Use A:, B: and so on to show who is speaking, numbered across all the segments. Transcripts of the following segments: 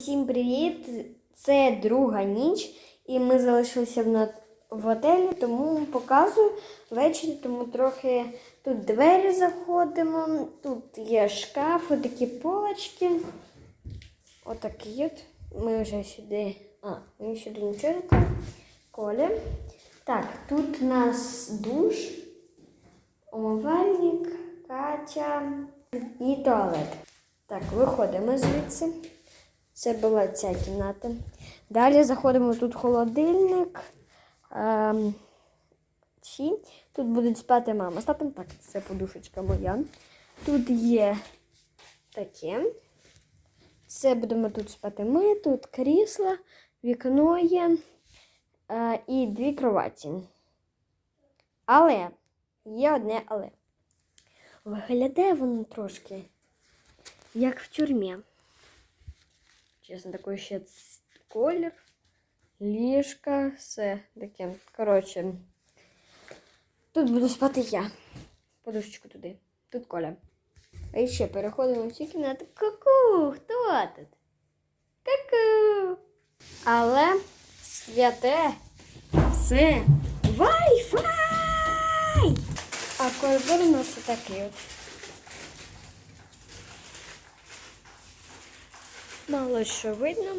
A: Всім привіт! Це друга ніч, і ми залишилися в, в готелі, тому показую ввечері, тому трохи тут двері заходимо, тут є шкаф, такі полочки. Отакі от. Ми вже сюди. А, ми сюди нічого не. Коля. Так, тут у нас душ, умивальник, Катя і туалет. Так, виходимо звідси. Це була ця кімната. Далі заходимо тут холодильник. Ем. Тут будуть спати мама татом. Так, це подушечка моя. Тут є таке. Це будемо тут спати ми, тут крісла, вікно є е, і дві кроваті. Але є одне але. Виглядає воно трошки як в тюрмі. Чесно, такий ще колір, ліжка, все таке. Коротше, тут буду спати я. Подушечку туди. Тут Коля. А ще переходимо в цю кімнату. Ку-ку, хто тут? Ку-ку. Але святе це Wi-Fi! А коридор у нас такий от. Мало що видно.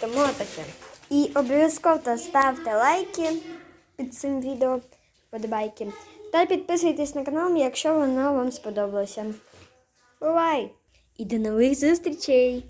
A: Тому таке. І обов'язково ставте лайки під цим відео, подобайки. Та підписуйтесь на канал, якщо воно вам сподобалося. Бувай! І до нових зустрічей!